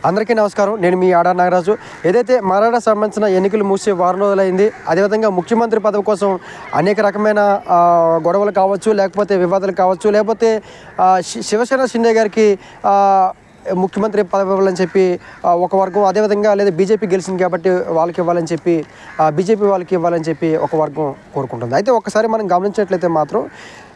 అందరికీ నమస్కారం. నేను మీ ఆడా నాగరాజు. ఏదైతే మరాఠా సంబంధించిన ఎన్నికలు మూసే వారం రోజులైంది అదేవిధంగా ముఖ్యమంత్రి పదవి కోసం అనేక రకమైన గొడవలు కావచ్చు లేకపోతే వివాదాలు కావచ్చు లేకపోతే శి- శివసేన షిండే గారికి ముఖ్యమంత్రి పదవి ఇవ్వాలని చెప్పి ఒక వర్గం అదేవిధంగా లేదా బీజేపీ గెలిచింది కాబట్టి వాళ్ళకి ఇవ్వాలని చెప్పి బీజేపీ వాళ్ళకి ఇవ్వాలని చెప్పి ఒక వర్గం కోరుకుంటుంది. అయితే ఒకసారి మనం గమనించినట్లయితే మాత్రం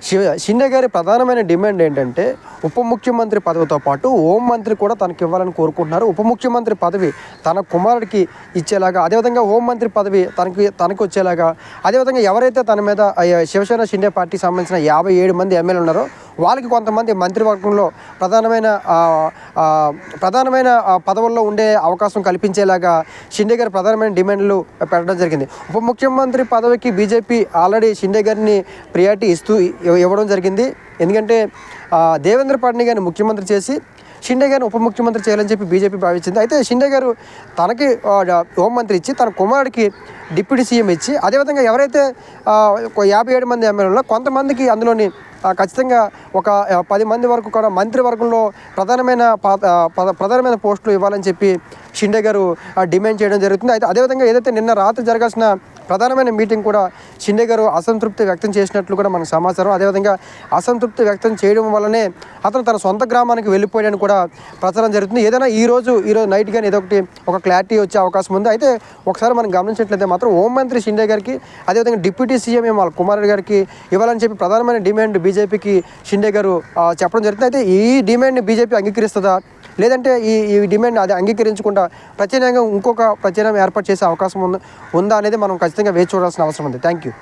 శివ షిండే గారి ప్రధానమైన డిమాండ్ ఏంటంటే ఉప ముఖ్యమంత్రి పదవితో పాటు హోం మంత్రి కూడా తనకి ఇవ్వాలని కోరుకుంటున్నారు. ఉప ముఖ్యమంత్రి పదవి తన కుమారుడికి ఇచ్చేలాగా అదేవిధంగా హోం మంత్రి పదవి తనకి తనకు వచ్చేలాగా అదేవిధంగా ఎవరైతే తన మీద శివసేన షిండే పార్టీకి సంబంధించిన యాభై ఏడు మంది ఎమ్మెల్యే ఉన్నారో వాళ్ళకి కొంతమంది మంత్రివర్గంలో ప్రధానమైన ప్రధానమైన పదవుల్లో ఉండే అవకాశం కల్పించేలాగా షిండే గారి ప్రధానమైన డిమాండ్లు పెట్టడం జరిగింది. ఉప ముఖ్యమంత్రి పదవికి బీజేపీ ఆల్రెడీ షిండే గారిని ప్రియారిటీ ఇస్తూ ఇవ్వడం జరిగింది. ఎందుకంటే దేవేంద్ర ఫడ్నవీస్ గారిని ముఖ్యమంత్రి చేసి షిండే గారిని ఉప ముఖ్యమంత్రి చేయాలని చెప్పి బీజేపీ భావించింది. అయితే షిండే గారు తనకి హోంమంత్రి ఇచ్చి తన కుమారుడికి డిప్యూటీ సీఎం ఇచ్చి అదేవిధంగా ఎవరైతే ఒక యాభై ఏడు మంది ఎమ్మెల్యేలో కొంతమందికి అందులోని ఖచ్చితంగా ఒక పది మంది వరకు కూడా మంత్రివర్గంలో ప్రధానమైన పద- ప్రధానమైన పోస్టులు ఇవ్వాలని చెప్పి షిండే గారు డిమాండ్ చేయడం జరుగుతుంది. అయితే అదేవిధంగా ఏదైతే నిన్న రాత్రి జరగాల్సిన ప్రధానమైన మీటింగ్ కూడా షిండే గారు అసంతృప్తి వ్యక్తం చేసినట్లు కూడా మనకు సమాచారం. అదేవిధంగా అసంతృప్తి వ్యక్తం చేయడం వల్లనే అతను తన సొంత గ్రామానికి వెళ్ళిపోయాడని కూడా ప్రచారం జరుగుతుంది. ఏదైనా ఈరోజు ఈరోజు నైట్ కానీ ఏదో ఒకటి ఒక క్లారిటీ వచ్చే అవకాశం ఉంది. అయితే ఒకసారి మనం గమనించినట్లయితే మాత్రం హోంమంత్రి షిండే గారికి అదేవిధంగా డిప్యూటీ సీఎం వాళ్ళ కుమారుడు గారికి ఇవ్వాలని చెప్పి ప్రధానమైన డిమాండ్ బీజేపీకి షిండే గారు చెప్పడం జరుగుతుంది. అయితే ఈ డిమాండ్ని బీజేపీ అంగీకరిస్తుందా? లేదంటే ఈ ఈ డిమాండ్ అది అంగీకరించకుండా ప్రత్యేకంగా ఇంకొక ప్రచారం ఏర్పాటు చేసే అవకాశం ఉందా అనేది మనం ఖచ్చితంగా వేచి చూడాల్సిన అవసరం ఉంది. Thank you